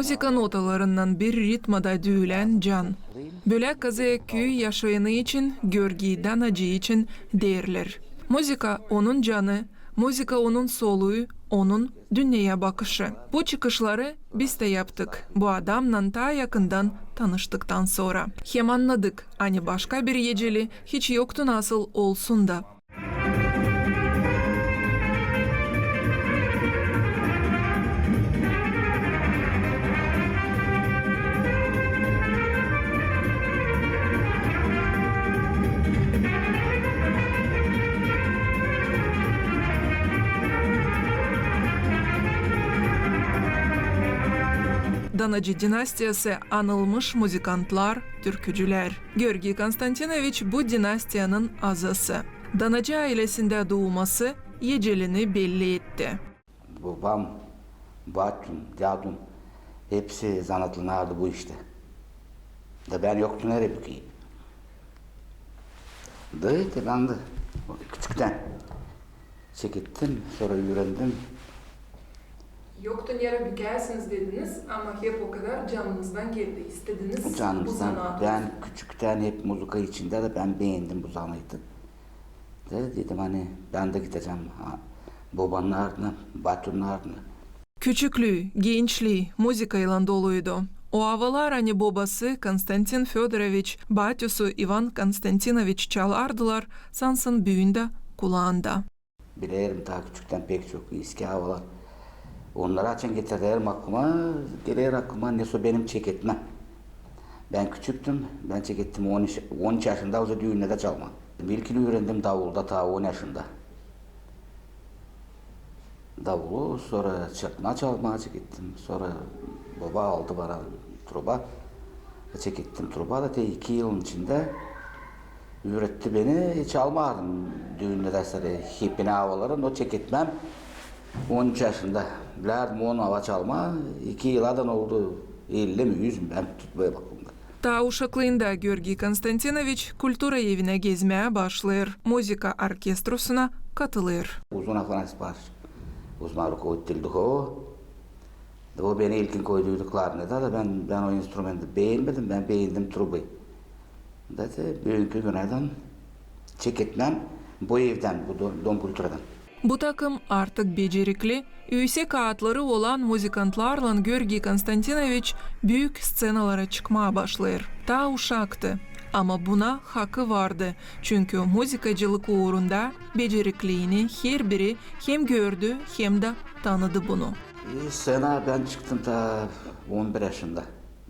Muzika notalarından bir ritmada düğülen can. Böyle kazı köy yaşayanı için, Görgi Danacı için değerler. Müzika onun canı, müzika onun soluğu, onun dünyaya bakışı. Bu çıkışları biz de yaptık. Bu adamla ta yakından tanıştıktan sonra. Hem anladık, hani başka bir yeceli hiç yoktu nasıl olsun da. Danacı dinastiyası anılmış müzikantlar, türkücüler. Georgi Konstantinovich bu dinastiyanın azası. Danacı ailesinde doğması yecelini belli etti. Babam, bacım, dadım hepsi zanatlılardı bu işte. Da ben yoktum nereye bükeyim. Da ben de küçükten çekittim, sonra öğrendim. Yoktu yere bükersiniz dediniz ama hep o kadar canınızdan geldi. istediniz Canımızdan, ben küçükten hep müzika içinde de ben beğendim bu zanaydı. De dedim hani ben de gideceğim ha, babanın ardına, bacımın ardına. Küçüklüğü, gençliği müzikayla doluydu. O havalar hani babası Konstantin Fyodorovich, batyusu Ivan Konstantinovich çalardılar sansın büyüğünde kulağında. Bilirim daha küçükten pek çok eski havalar. Onları açın getirdilerim aklıma, gelir aklıma neyse benim çeketmem. Ben küçüktüm, ben çekettim 13, 13 yaşında o düğünde de çalma. İlkini öğrendim davulda ta 10 yaşında. Davulu sonra çakma çalmaya çekettim. Sonra baba aldı bana truba. Çekettim truba da te yılın içinde öğretti beni. Hiç almadım düğünde dersleri, hipine havaların o çeketmem. 13 yaşında. Bilerdim 10 hava çalma. 2 yıladan oldu. 50 mi 100 mü ben tutmaya bakımda. Ta uşaklığında Georgi Konstantinovich kultura evine gezmeye başlar, müzika orkestrosuna katılır. Uzun Afgan sipariş. Uzman rukovoditeldik o. O beni ilkin koyduydu klarnete da ben ben o instrumenti beğenmedim. Ben beğendim trubayı. Da de bugünkü günlerden çeketmem bu evden, bu don, don kulturadan. Bu takım artık becerikli, üyse kağıtları olan müzikantlarla Georgi Konstantinovich büyük scenalara çıkmaya başlar. Ta uşaktı. Ama buna hakkı vardı. Çünkü müzikacılık uğrunda becerikliğini her biri hem gördü hem de tanıdı bunu. E, sena ben çıktım ta 11 yaşında.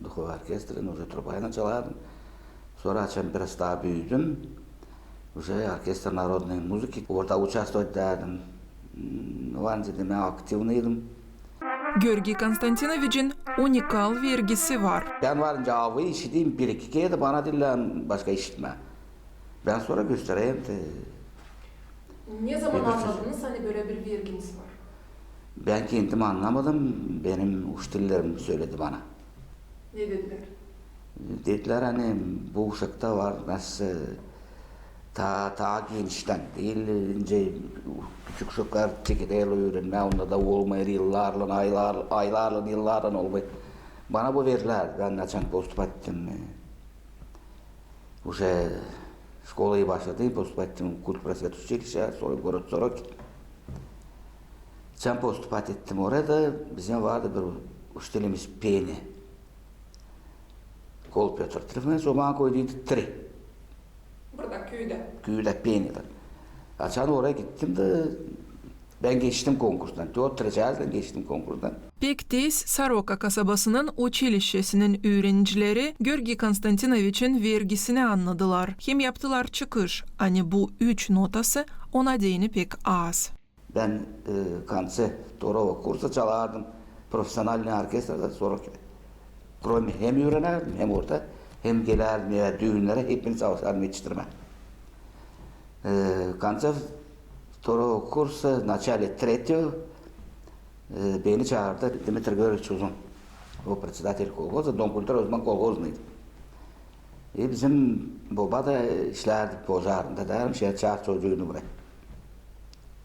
Duhov orkestrin, уже trubayla çalardım. Sonra açan biraz daha büyüdüm. Уже оркестр народной музыки. Orada участвовать ederdim. Hmm, Önceden ben aktifniydim. Georgi Konstantinovich'in unikal vergisi var. Ben varınca avı işiteyim bir iki kere de bana dillen başka işitme. Ben sonra göstereyim de. Ne zaman anladınız hani böyle bir verginiz var? Ben kendim anlamadım. Benim uç dillerim söyledi bana. Ne dediler? Dediler hani bu uşakta var nasıl ta ta gençten değil ince küçük uşaklar çekirdeğiyle öğrenme onda da olmayır yıllarla aylar aylarla yıllarla olmayır. Bana bu verirler ben açan postup ettim. Уже школa'yı başladım postup ettim kült prasvet училище sonra город Сорок. Sen postup ettim orada bizim vardı bir uçtelimiz peni. Kol Piotr Trifonovich o bana koyduydu tri. Burada köyde. Güğüde penidir. Açan oraya gittim de ben geçtim konkursdan. Dört dereceden geçtim konkursdan. Pek tez Saroka kasabasının училищесinin öğrencileri Georgi Konstantinovich'in vergisini anladılar. Hem yaptılar çıkış. Hani bu üç notası ona değini pek az. Ben e, kanse Torova kursa çalardım. Profesyonel orkestrada sonra Krom hem öğrenerdim hem orada hem gelerdim ya düğünlere hepini çalışardım yetiştirme. E, kanse Torova kursa начале третьего e, beni çağırdı Dmitri Gregorievich Uzun. O председатель колхоза, Дом культуры uzman kolhoznıydı. E bizim baba da işlerdi pozarında derim şey çağır çocuğunu buraya.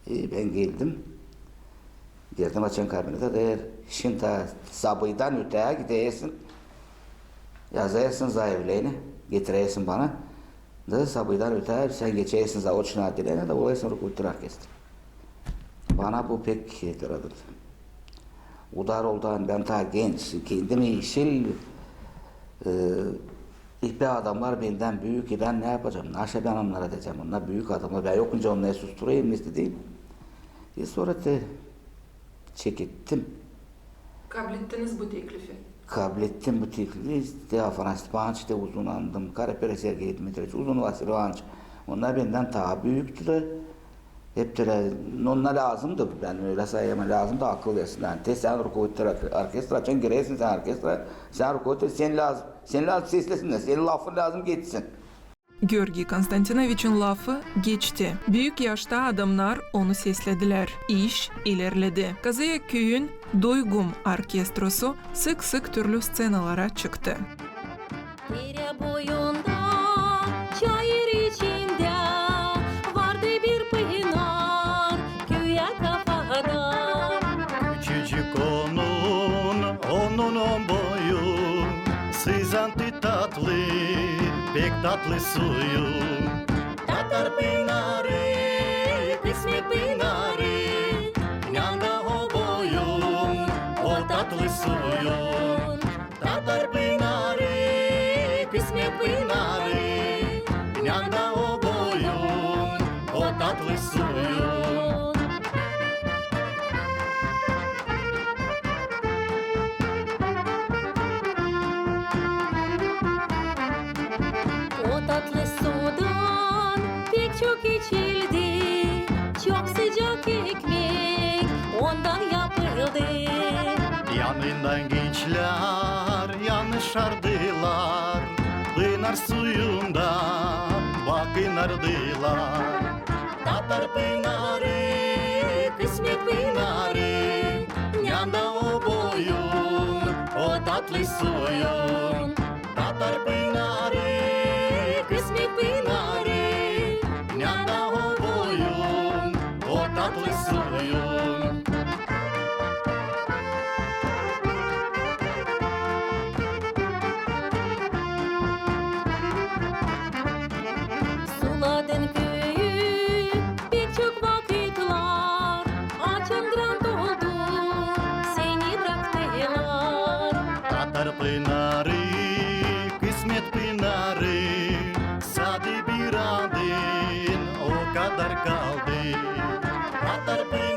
E, ben geldim. Girdim açan kabinete der, şimdi ta sabıydan öteye gideyesin. Yazarsın zayıfleyini, getiresin bana. Da sabıydan öteye sen geçeyesin zavuçuna dilene de olaysın rukultur orkestri. Bana bu pek yaradı. Udar oldan ben ta genç, kendimi işil, e, ihbe adamlar benden büyük eden ne yapacağım? Naşe ben onlara diyeceğim. Onlar büyük adamlar. Ben yokunca onları susturayım istediğim. E sonra da çekittim. Kabul ettiniz bu teklifi. Teklifi. İşte Afran Stipanç de uzun andım. Karapere Sergey Dmitrievich, uzun Vasilovanç. Onlar benden daha büyüktüler. Hep de onlar lazımdı. Ben öyle sayayım lazım da akıl versin. Yani te sen rukovetter orkestra açın giresin sen orkestra. Sen rukovetter sen lazım. Sen lazım seslesinler. Senin lafın lazım geçsin. Georgi Konstantinovich'in lafı geçti. Büyük yaşta adamlar onu seslediler. İş ilerledi. Kazaya köyün Doygum orkestrosu sık sık türlü scenalara çıktı. Pek tatlı suyu Tatar pınarı, kısmet pınarı Yanda o boyun, çok içildi. Çok sıcak ekmek ondan yapıldı. Yanından gençler yanışardılar Pınar suyunda bakınardılar Tatar pınarı, kısmet pınarı Yanda o boyun, o tatlı suyun Tatar pınarı, o tatlı suyun Suladın köyü pek çok vakitler Açın grant oldu seni bıraktılar Tatar pınarı, kısmet pınarı Sade bir adın o kadar kaldı Tatar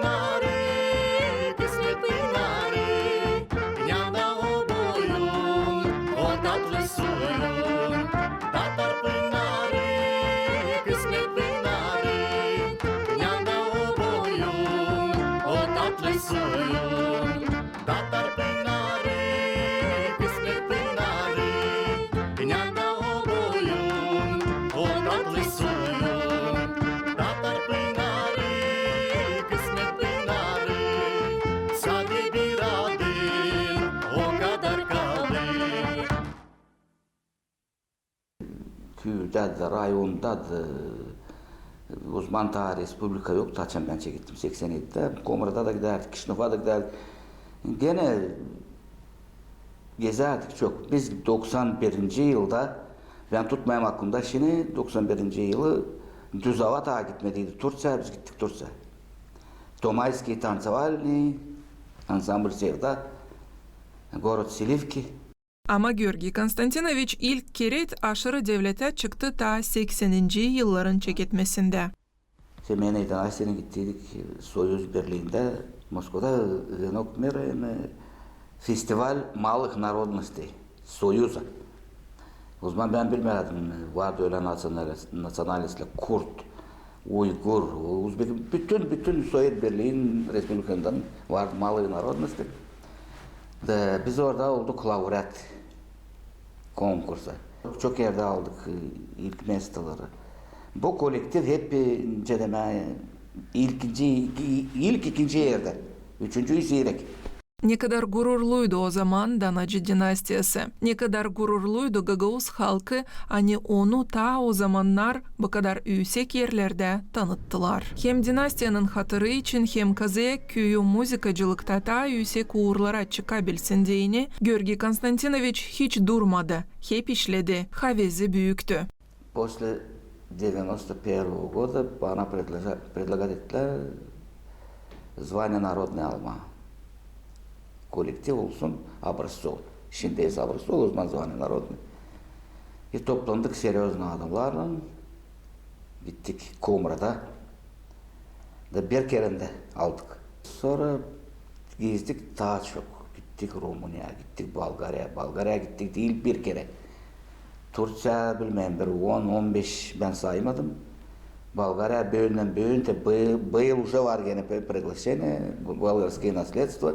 köyde de, rayonda da, uzman ta respublika yok taçan ben çekittim 87'de. Komra'da da giderdik, Kışnof'a da giderdik. Gene gezerdik çok. Biz 91. yılda ben tutmayayım aklımda şimdi 91. yılı düz hava ta gitmediydi. Turç'a biz gittik Turç'a. Tomayski Tansavalny, ansambl Sevda, Город Silivki. ama Georgi Konstantinovich ilk kere aşırı devlete çıktı ta 80. yılların çeketmesinde. Semeneyden Asya'ya gittiydik. Soyuz Berlin'de, Moskova'da Venok Miray'ın festival malık narodnosti, Soyuz'a. O zaman ben bilmiyordum. Vardı öyle nasyonalist, nasyonalistler, Kurt, Uygur, Uzbek, bütün bütün Sovyet Birliği'nin Respublikasından var malı narodnosti. Biz orada olduk laureat konkursa. Çok yerde aldık e, ilk mesleleri. Bu kolektif hep e, incedeme ilk, ilk ikinci yerde. Üçüncüyü seyrek. Ne kadar gururluydu o zaman Danacı dinastiyası. Ne kadar gururluydu Gagavuz halkı hani onu ta o zamanlar bu kadar yüksek yerlerde tanıttılar. Hem dinastiyanın hatırı için hem Kazıyak köyü muzikacılıkta ta yüksek uğurlara çıkabilsin diyeni Georgi Konstantinovich hiç durmadı. Hep işledi. Havezi büyüktü. После 91 года она предложа- предлагает звание народный алма. Коллектив olsun образцов. Şimdiyiz образцов, o zaman звание народный. И toplandık серьезно adamlarla. Gittik Kumra'da. Da bir kerende aldık. Sonra gezdik daha çok. Gittik Rumunya, gittik Bulgarya. Bulgarya gittik değil bir kere. Turça bilmem bir 10-15 ben saymadım. Болгария бöğünden böğün de быйыл, быйыл уже var gene при- приглашение, болгарское наследство.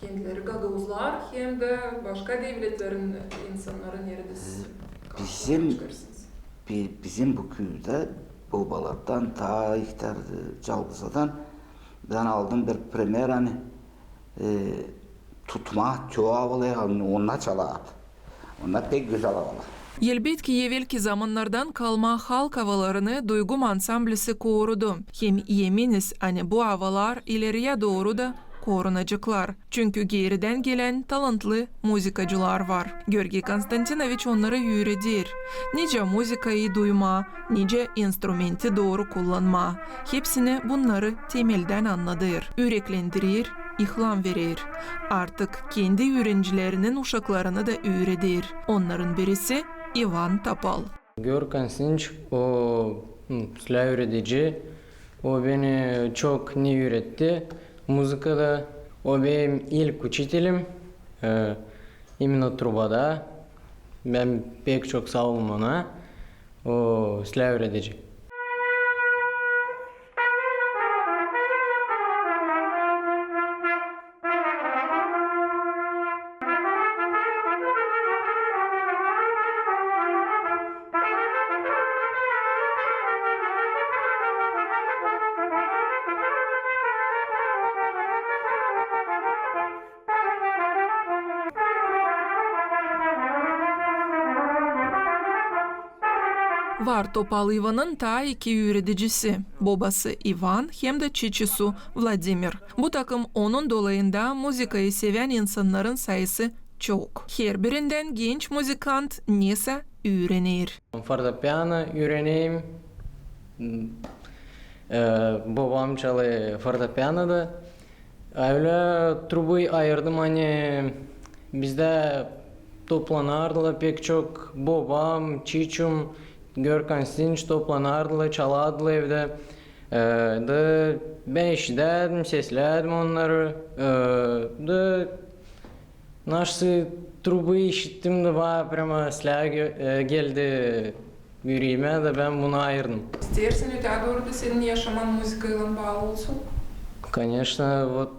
kendileri Gagavuzlar hem de başka devletlerin insanları neredeyse. Bizim- çıkarsınız. Bi- Bizim bu köyde babalardan ta ihtardı Calgıza'dan ben aldım bir premier hani e, tutma çoğu havalı onlar çalar. Onlar pek güzel. Elbette evvelki zamanlardan kalma halk havalarını Duygum Ansamblisi korudu. Hem yeminiz hani bu havalar ileriye doğru da korunacaklar. Çünkü geriden gelen talantlı muzikacılar var. Georgi Konstantinovich onları öğretir. Nice muzikayı duyma, nice instrumenti doğru kullanma. Hepsini bunları temelden anladır. Yüreklendirir, ihlam verir. Artık kendi öğrencilerinin uşaklarını da öğretir. Onların birisi Ivan Topal. Georg Konstantinovich o silah öğretici. O beni çok ne öğretti Muzikada o benim ilk учителем. Ee, именно trubada. Ben pek çok sağ olun ona. O silah öğretici. Var Topal Ivan'ın ta iki öğreticisi. Babası Ivan hem de çiçisi Vladimir. Bu takım onun dolayında muzikayı seven insanların sayısı çok. Her birinden genç muzikant neyse öğrenir. Fortepiano öğreneyim. Ee, babam çalıyor fortepianoda. Öyle trubayı ayırdım hani bizde toplanardılar pek çok babam, çiçum, Georg Konstantinovich toplanardılar, çalardılar evde. Ee, da ben işlerdim, seslerdim onları. Ee, da Наши трубы işittim de bana prema silah gö- e, geldi yüreğime de ben bunu ayırdım. İstersen öte doğru da senin yaşaman müzikayla bağlı olsun. Конечно, вот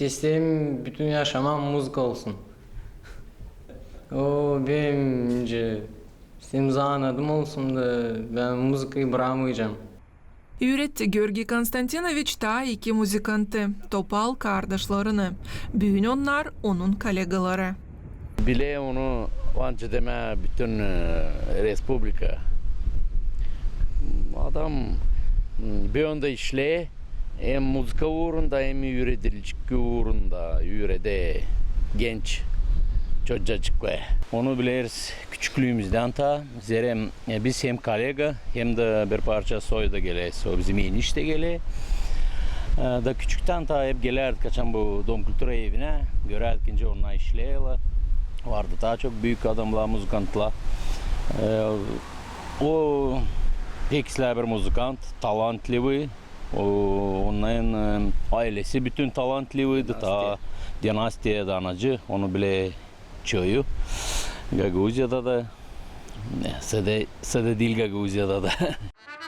isteğim bütün yaşamam müzik olsun. O benimce imza adım olsun da ben müziği bırakmayacağım. Öğretti Georgi Konstantinovich ta iki muzikantı, Topal kardeşlerini. Büyün onlar onun kolegaları. bile onu anca deme bütün e, Respublika. Adam m, bir yönde işle hem muzika uğrunda hem yüredicilik uğrunda yürede genç çocuklar. Onu biliriz küçüklüğümüzden ta. Zerem e, biz hem kolega hem de bir parça soyda geleyiz. O bizim enişte gele. E, Da küçükten ta hep gelerdik kaçan bu dom kültürü evine. Görerdik ince onunla işleyeler vardı. Daha çok büyük adamlar, muzikantlar. Ee, o Pekisler bir muzikant, talantlı. O, onların e, ailesi bütün talantlıydı. Ta dinastiye danacı. Onu bile qoju nga guzjet atë, se dhe, se dhe dil nga guzjet atë.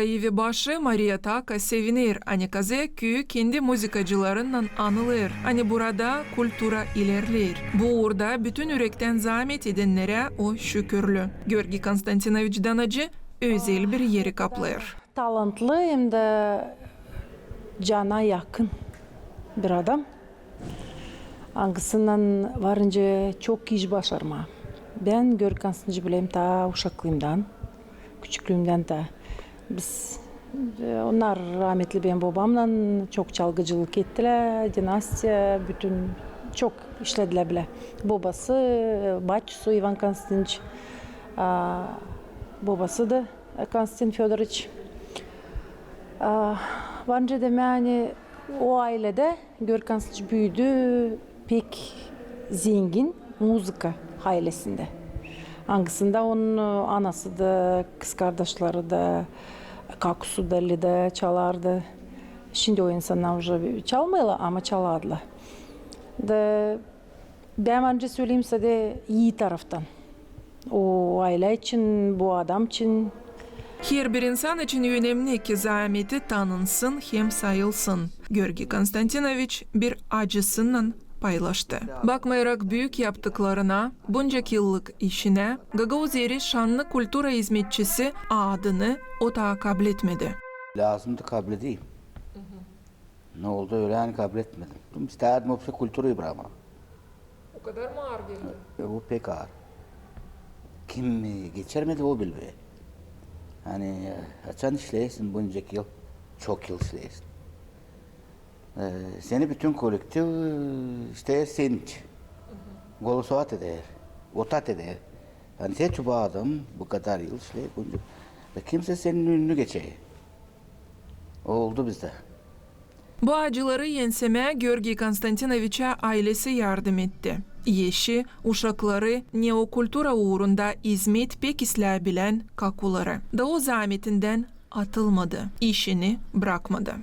evi başı Maria Taka sevinir. Hani kaze köyü kendi müzikacılarından anılır. Hani burada kultura ilerler. Bu uğurda bütün yürekten zahmet edenlere o şükürlü. Georgi Konstantinoviç Danacı özel bir yeri kaplar. talantlı hem de cana yakın bir adam. Hangisinden varınca çok iş başarma. Ben Görkan Sınıcı bileyim ta uşaklığımdan, küçüklüğümden de. Biz e, onlar rahmetli benim babamla çok çalgıcılık ettiler. Dinasya bütün çok işlediler bile. Babası, bacısı Ivan Konstantinovич, aa, babası da Konstantin Fyodoroviç. Ah, Bence de yani o ailede Görkan büyüdü pek zengin müzika ailesinde. Hangisinde onun anası da, kız kardeşleri de, kakusu deli de çalardı. Şimdi o insanlar уже çalmıyorlar ama çalardılar. De, ben önce söyleyeyim size de iyi taraftan. O aile için, bu adam için Her bir insan için önemli ki zahmeti tanınsın hem sayılsın. Georgi Konstantinoviç bir acısından paylaştı. Bakmayarak büyük yaptıklarına, bunca yıllık işine, Gagauzeri şanlı kultura hizmetçisi adını o da kabul etmedi. Lazımdı kabul edeyim. Ne oldu öyle yani kabul etmedim. İsterdim o kültürü bırakma. O kadar mı ağır geldi? E, bu pek ağır. Kim e, geçirmedi o bilmiyor. Hani e, açan işleyesin bunca yıl, çok yıl işleyesin. Ee, seni bütün kolektif e, işte sevinç. Golu soğat eder, otat eder. Yani sen bu adam bu kadar yıl işleyip bunca. Ve kimse senin önünü geçeyim. O oldu bizde. Bu acıları yensemeye Georgi Konstantinoviç'e ailesi yardım etti. Yeşi, uşakları neokultura uğrunda hizmet pek isteyebilen kakuları. Da o zahmetinden atılmadı, işini bırakmadı.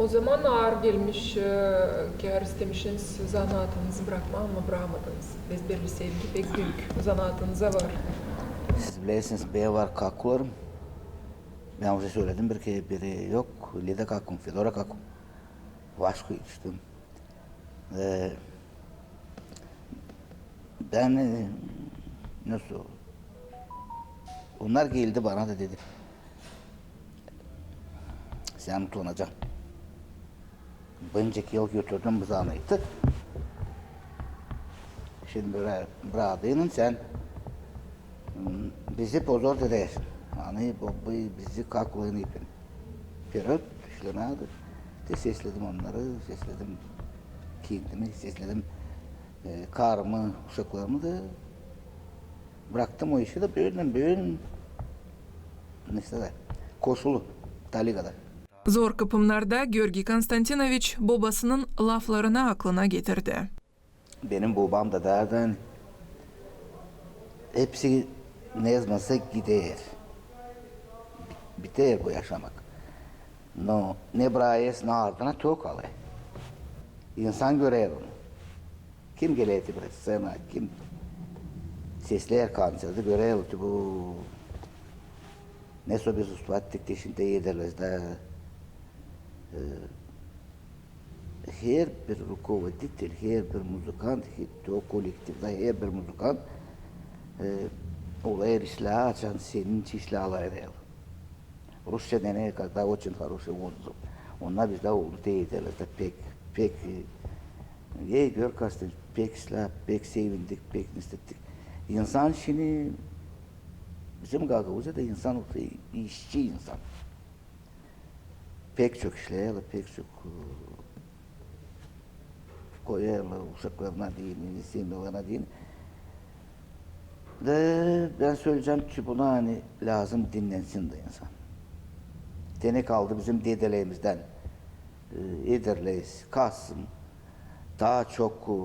O zaman ağır gelmiş e, kar istemişsiniz zanaatınızı bırakmam mı bırakmadınız? Ezberli sevgi pek büyük. Zanaatınıza var. Siz bilirsiniz B var kakkularım. Ben size söyledim bir kere biri yok. Lida kakkum, Fedora kakkum. Başka içtim. Ee, ben e, nasıl onlar geldi bana da dedi. Sen utanacaksın. Önceki yıl götürdüm bu zanıydı. Şimdi böyle bıraktığının sen bizi pozor. Hani bu, bu bizi kaklığını ipin. Perot, şlanadı. İşte sesledim onları, sesledim kendimi, sesledim e, karımı, uşaklarımı da bıraktım o işi de böyle neyse de koşulu Taliga'da. Zor kapımlarda Georgi Konstantinovich babasının laflarını aklına getirdi. Benim babam da derden hepsi ne yazmasa gider. Biter bu yaşamak. No, ne brayes ne ardına tok alı. İnsan görev Kim geleti bir sana kim sesler kansızı görev bu. Ne sobez ustattık deşinde yedirlez de. her bir rukovodитель, her bir muzikant, o kolektivde her bir muzikant e, olay işler açan senin işlerler değil. Rusça deneye kadar очень хороший отзыв. Onlar bizde oldu değildiler de pek pek e, ey gör kastın pek işler, pek sevindik, pek nistettik. İnsan şimdi bizim Gagavuz'da da insan olsa işçi insan. Pek çok işler, pek çok e, koyarlar uşaklarına deyin, sevmelerine deyin. De ben söyleyeceğim ki buna hani lazım dinlensin de insan. Dene kaldı bizim dedelerimizden. E, Ederleyiz, Kasım. Daha çok e,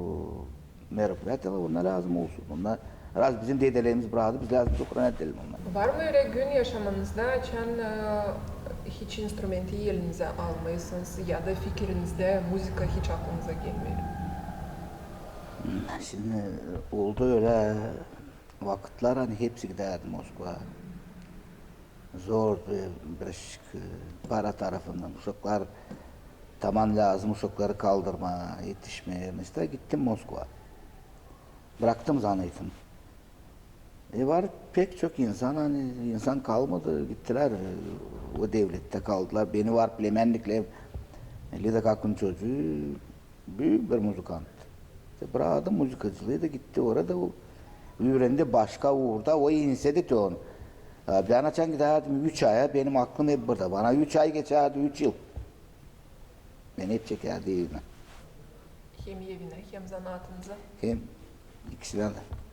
merhametler onlar lazım olsun. Onlar Raz bizim dedelerimiz bıraktı, biz lazım çok edelim onlar. Var mı öyle gün yaşamınızda açan hiç instrümenti elinize almayısınız ya da fikrinizde müzika hiç aklınıza gelmiyor? Şimdi oldu öyle vakitler hani hepsi giderdi Moskva. Zor bir, para tarafından uşaklar tamam lazım uşakları kaldırma, yetişmeye mesela gittim Moskva. Bıraktım zannettim. E var pek çok insan hani insan kalmadı gittiler e, o devlette kaldılar. Beni var Plemenlikle Lida Kakun çocuğu büyük bir muzikant. İşte bıraktı muzikacılığı da gitti orada o öğrendi başka uğurda o insedi de onu. Ben açan giderdim üç aya benim aklım hep burada. Bana üç ay geçerdi üç yıl. Ben hep çekerdi evime. Hem evine hem zanaatınıza. Hem ikisinden de.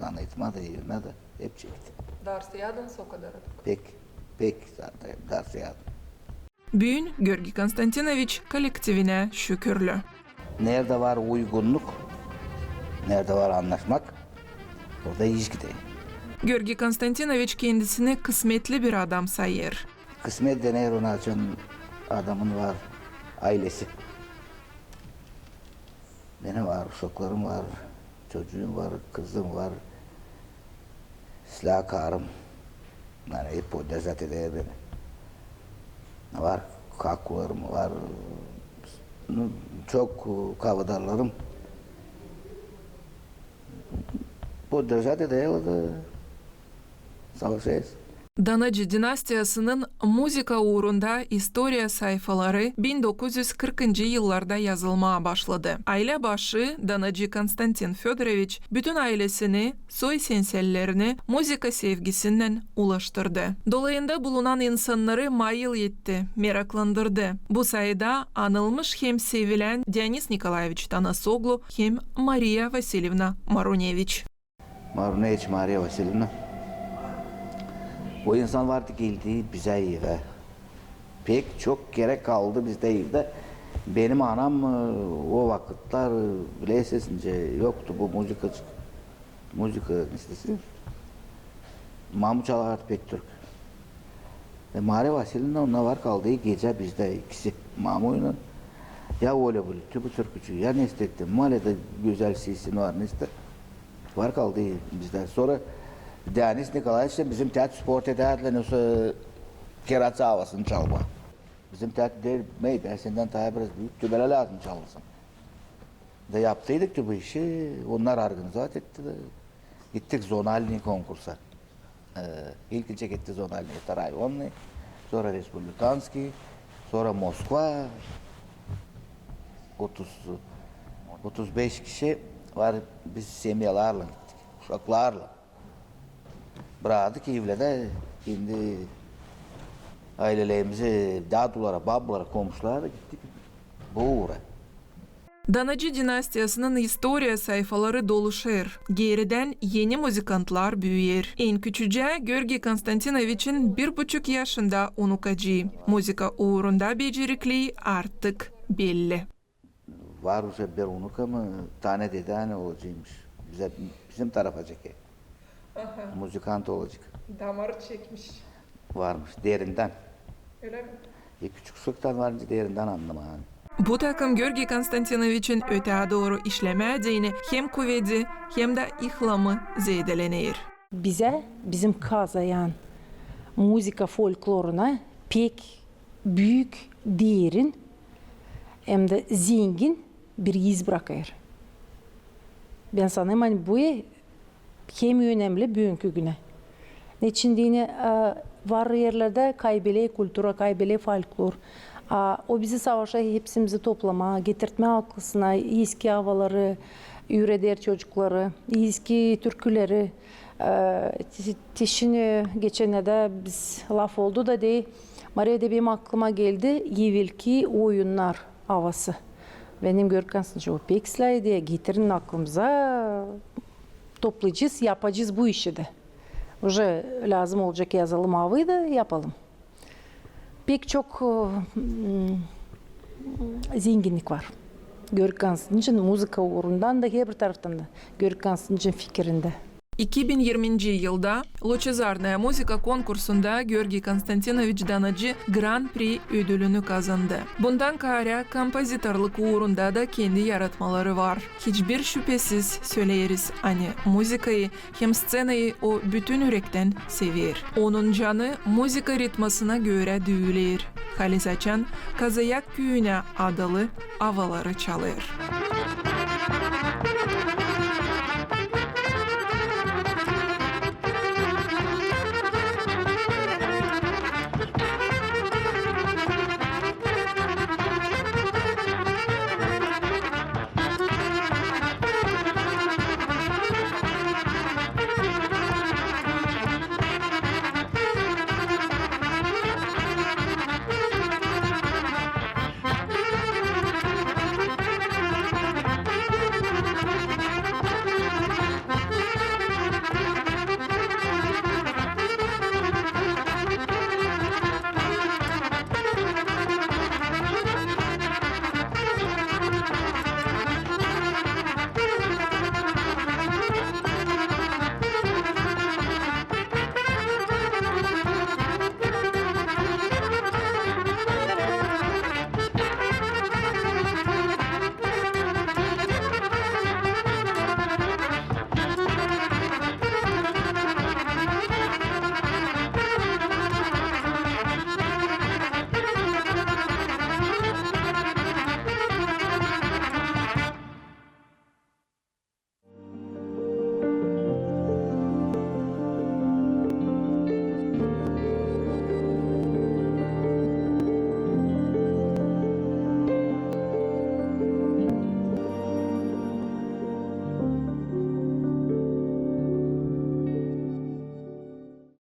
De evime de hep çekti. Darsıyadınız o kadar. Pek, pek zaten ders yardım. Büyün Georgi Konstantinovich kolektivine şükürlü. Nerede var uygunluk, nerede var anlaşmak, orada iş gidiyor. Georgi Konstantinovich kendisini kısmetli bir adam sayır. Kısmet dener onu açan adamın var ailesi. Benim var, uşaklarım var, çocuğum var, kızım var. Hep o dezat eder beni. Var, kaklarım var. Çok kavadarlarım. Bu dezat eder de savaşıyoruz. Danacı dinastiyasının müzika uğrunda historia sayfaları 1940. yıllarda yazılmaya başladı. Aile başı Danacı Konstantin Fyodorovich bütün ailesini, soy sensellerini müzika sevgisinden ulaştırdı. Dolayında bulunan insanları mayıl etti, meraklandırdı. Bu sayede anılmış hem sevilen Deniz Nikolaevich Tanasoglu hem Maria Vasilyevna Marunevich. Maruneç Maria Vasilyevna. O insan vardı geldi bize eve. Pek çok kere kaldı bizde evde. Benim anam e, o vakitler e, bilesesince yoktu bu müzik müzik listesi. Mahmut çalardı pek Türk. E, Maria Vasilyevna onunla var kaldığı gece bizde ikisi Mahmut'la. Ya öyle böyle bu türkücü ya ne istedi. Mahallede güzel sesin var ne istedi. Var kaldı bizde. Sonra Deniz Nikolaevich bizim tet sport ederdiler nasıl keratsa havasını çalma. Bizim tet der, mey ben daha biraz büyük tübele lazım çalmasın. Da yaptıydık ki bu işi, onlar organizat ettiler. Gittik zonalni konkursa. Ee, ilk ilçe gitti zonalni, Tarayonli, sonra Respublikanski, sonra Moskva. 30 35 kişi var biz semyalarla gittik. Uşaklarla Bıraktık evle de şimdi ailelerimizi, dadulara, bablara, komşulara gittik. Bu uğra. Danacı dinastiyasının historia sayfaları doluşur. Geriden yeni müzikantlar büyür. En küçüce Georgi Konstantinovich'in bir buçuk yaşında unukacı. Müzika uğrunda becerikli artık belli. Var уже bir unuk ama tane dedi hani olacakmış. Bize, bizim tarafa çeke. Müzikant olacak. Damar çekmiş. Varmış derinden. Öyle mi? E, küçük soktan varınca derinden anlama hani. Bu takım Georgi Konstantinovich'in öteye doğru işlemediğini hem kuvveti hem de ihlamı zedelenir. Bize, bizim kazayan müzika folkloruna pek büyük değerin hem de zengin bir iz bırakır. Ben sanırım hani bu hem önemli bugünkü güne. Ne için dini e, var yerlerde kaybele kültüra, kaybele folklor. O bizi savaşa hepsimizi toplama, getirtme haklısına, eski havaları, üreder çocukları, eski türküleri. E, Tişini geçene de biz laf oldu da değil. Maria'da benim aklıma geldi evvelki oyunlar havası. Benim Görkan Sınıcı o pek diye getirin aklımıza toplayacağız, yapacağız bu işi de. Уже lazım olacak yazalım havayı da yapalım. Pek çok mm, zenginlik var. Görkan Sınıcı'nın müzika uğrundan da her bir taraftan da. Görkan Sınıcı'nın fikrinde. 2020 yılda Luchizarnaya Müzika konkursunda Georgi Konstantinovich Danacı Grand Prix ödülünü kazandı. Bundan kara kompozitörlük uğrunda da kendi yaratmaları var. Hiçbir şüphesiz söyleyeriz hani müzikayı hem scenayı o bütün yürekten sever. Onun canı müzika ritmasına göre düğülür. Halis Açan Kazayak Köyüne adalı avaları çalır.